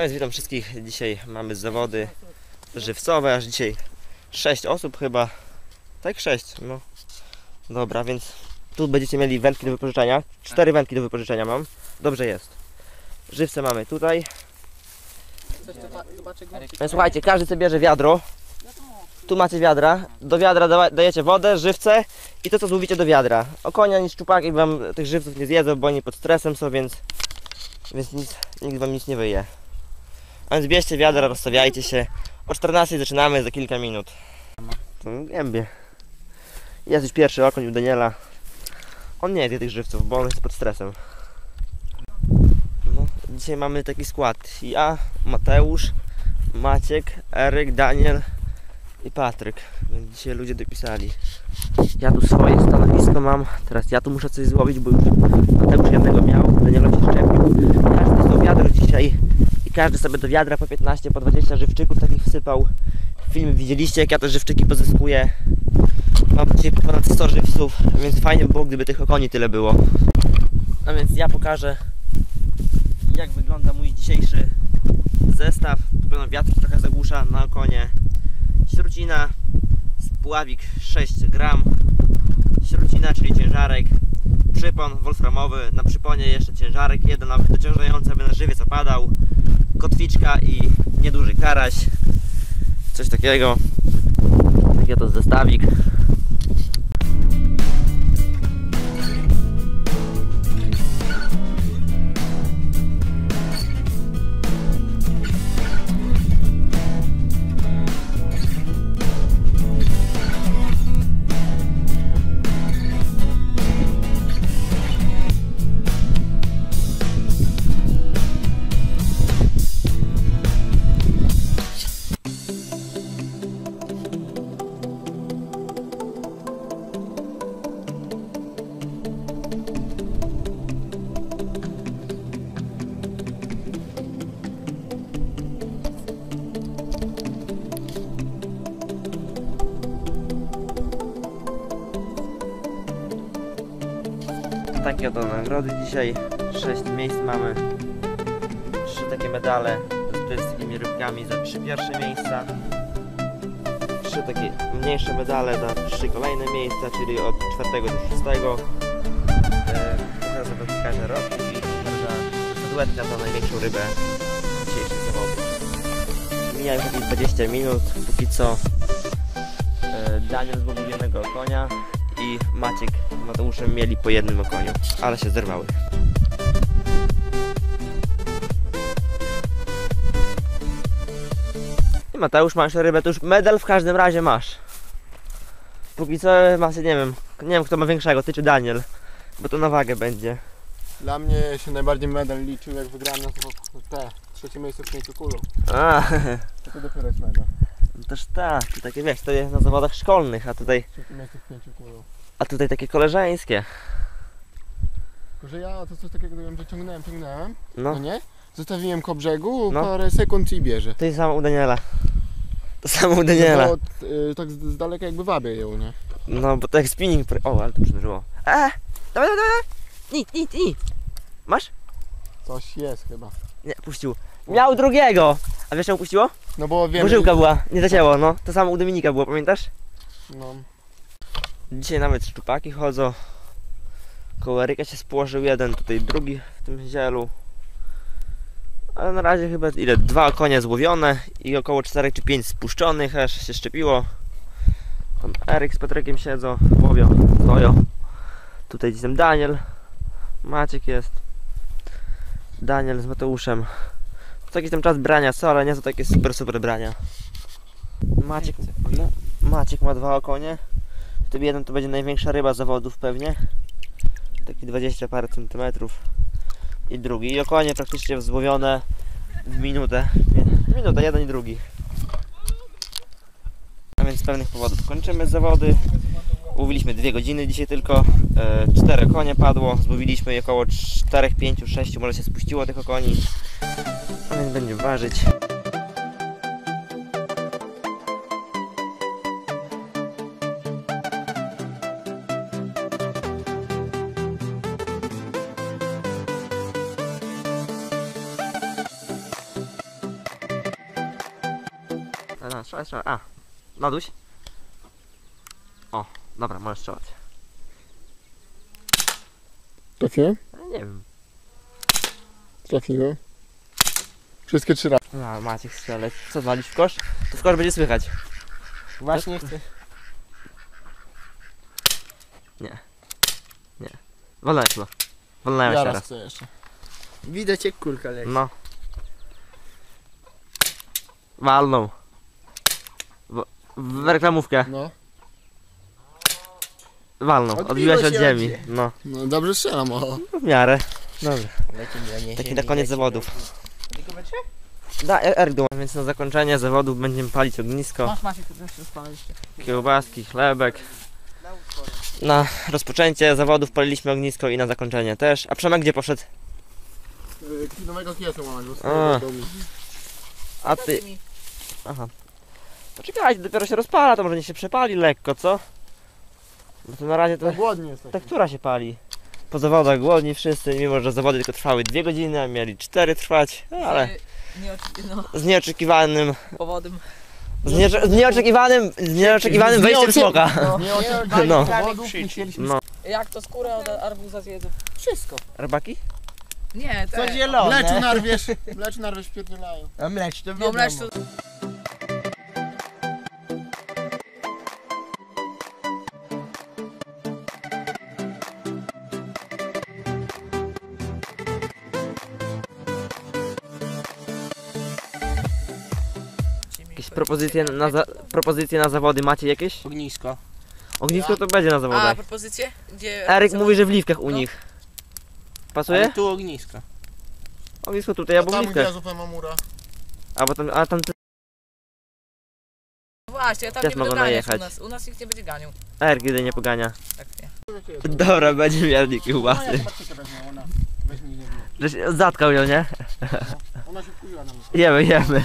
A więc witam wszystkich. Dzisiaj mamy zawody żywcowe, aż dzisiaj 6 osób chyba. Tak, 6. No. Dobra, więc tu będziecie mieli wędki do wypożyczenia. Cztery wędki do wypożyczenia mam. Dobrze jest. Żywce mamy tutaj. No, Słuchajcie, każdy sobie bierze wiadro. Tu macie wiadra. Do wiadra dajecie wodę, żywce i to co złowicie do wiadra. Okonia ani szczupaki wam tych żywców nie zjedzą, bo oni pod stresem są, więc, więc nic, nikt wam nic nie wyje. Więc bierzcie wiadra, rozstawiajcie się. O 14 zaczynamy za kilka minut. To gębie. Jest już pierwszy okoń u Daniela. On nie zje tych żywców, bo on jest pod stresem. No, dzisiaj mamy taki skład. Ja, Mateusz, Maciek, Eryk, Daniel i Patryk. Dzisiaj ludzie dopisali. Ja tu swoje stanowisko mam. Teraz ja tu muszę coś złowić, bo już Mateusz jednego miał, Danielowi się szczepił. Każdy dostał wiadro dzisiaj i każdy sobie do wiadra po 15, po 20 żywczyków takich wsypał. Film widzieliście, jak ja te żywczyki pozyskuję. Mam dzisiaj ponad 100 żywców, więc fajnie by było, gdyby tych okoni tyle było. A więc ja pokażę, jak wygląda mój dzisiejszy zestaw. Będą wiatr trochę zagłusza na okonie. Śrucina, spławik 6 gram. Śrucina, czyli ciężarek. Przypon wolframowy, na przyponie jeszcze ciężarek, jeden nawet dociążający, aby na żywiec opadał. Kotwiczka i nieduży karaś. Coś takiego. Taki to zestawik. Takie oto nagrody dzisiaj. 6 miejsc mamy. Trzy takie medale z brytyjskimi rybkami za trzy pierwsze miejsca. Trzy takie mniejsze medale za trzy kolejne miejsca, czyli od czwartego do szóstego. E, Trochę sobie pokażę rok i statuetka za największą rybę dzisiejszych zawodów. Mija już jakieś 20 minut, póki co e, Daniel zgubił jednego konia i Maciek z Mateuszem mieli po jednym okoniu, ale się zerwały. I Mateusz masz rybę, to już medal w każdym razie masz. Póki co masz, nie wiem, nie wiem kto ma większego, ty czy Daniel, bo to na wagę będzie. Dla mnie się najbardziej medal liczył jak wygrałem na to te trzecie miejsce w pięciu kulu. A, To, to dopiero jest medal. Też tak, to takie wiesz, to jest na zawodach szkolnych, a tutaj, kulu. a tutaj takie koleżeńskie. Tylko, że ja to coś takiego wiem, że ciągnąłem, ciągnąłem, no, No, nie? Zostawiłem ko brzegu, No. parę sekund i bierze. to jest samo u Daniela. To samo u Daniela. No, y, tak z, z daleka jakby wabię ją, nie? No, bo to jak spinning. Pre... O, ale to przynurzyło. E! Dawaj, dawaj, dawaj! Ni, ni, ni! Masz? Coś jest chyba. Nie, puścił. Miał drugiego! A wiesz czemu puściło? No bo wiem, Burzyłka była, nie zacięło, no. To samo u Dominika było, pamiętasz? No, Dzisiaj nawet szczupaki chodzą. Koło Eryka się spłożył jeden, tutaj drugi w tym zielu. Ale na razie chyba ile? Dwa konie złowione i około 4 czy 5 spuszczonych, aż się szczepiło. Tam Eryk z Patrykiem siedzą, łowią, stoją. Tutaj tam Daniel. Maciek jest. Daniel z Mateuszem. To jakiś tam czas brania, co, ale nie to takie super, super brania. Maciek, no, Maciek ma dwa okonie. W tym jeden to będzie największa ryba zawodów pewnie. Taki 20 parę centymetrów. I drugi. I okonie praktycznie złowione w minutę. W minutę, jeden i drugi. A więc z pewnych powodów kończymy zawody. Łowiliśmy dwie godziny dzisiaj tylko. E, cztery konie padło. Złowiliśmy je około 4, 5, 6. Może się spuściło tych okoni. Więc będziemy ważyć. A, strzelaj, strzelaj. A, naduś. O, dobra, możesz strzelać. Trafiłem? Nie wiem. Trafiłem. Wszystkie trzy razy. No, Maciek strzelec. Co, walić w kosz? To w kosz będzie słychać. Właśnie chcę. Wolnąłeś chyba. Wolnąłeś Ja teraz. raz chcę jeszcze. Widać jak kulka leci. No. Walnął. W, w reklamówkę. No. Walnął. Odbiło Odbiła się od się od ziemi. No, No dobrze strzelam, o. w miarę. Dobra. Lecimy, nie Taki na koniec lecimy. zawodów. Będzie? Da, Erik duma. Więc na zakończenie zawodów będziemy palić ognisko. Masz, masz. Kiełbaski, chlebek. Na rozpoczęcie zawodów paliliśmy ognisko i na zakończenie też. A Przemek gdzie poszedł? Yy, nowego kiesu mam, bo A. domu. A ty... Aha. Poczekajcie, dopiero się rozpala, to może nie się przepali lekko, co? Bo to na razie to... No głodnie jesteś. Tektura się pali. Po zawodach głodni wszyscy, mimo że zawody tylko trwały dwie godziny, a mieli cztery trwać, ale Nie, oczy- no, z nieoczekiwanym, powodem. z, nie, z nieoczekiwanym, z nieoczekiwanym wejściem smoka. Nie No. no. powodów, nie chcieliśmy No. Jak to skórę od arbuza zjedzą? Wszystko. Rybaki? Nie, Co te, W zielone. mleczu narwiesz, w mleczu narwiesz pierdolają. A mlecz to no wiadomo. mlecz to... propozycje na, za, propozycje na zawody macie jakieś? Ognisko. Ognisko to będzie na A, zawodach. propozycje? Gdzie... Eryk mówi, że w liwkach u No. nich. Ale Pasuje? tu ognisko. Ognisko tutaj albo w Tam liwkach. ja zupę mamura. Albo tam, a tam Właśnie, ja tam Też nie będę mogą ganiać u najechać. nas. U nas nikt nie będzie ganiał. Eryk jedynie nie pogania. Tak nie. Dobra, będzie mieli No kiełbasy. ja zobaczcie wezmę, ona. Weź mi nie wie. Że się zatkał ją, nie? Ona się wkurzyła na mnie. Jemy, jemy.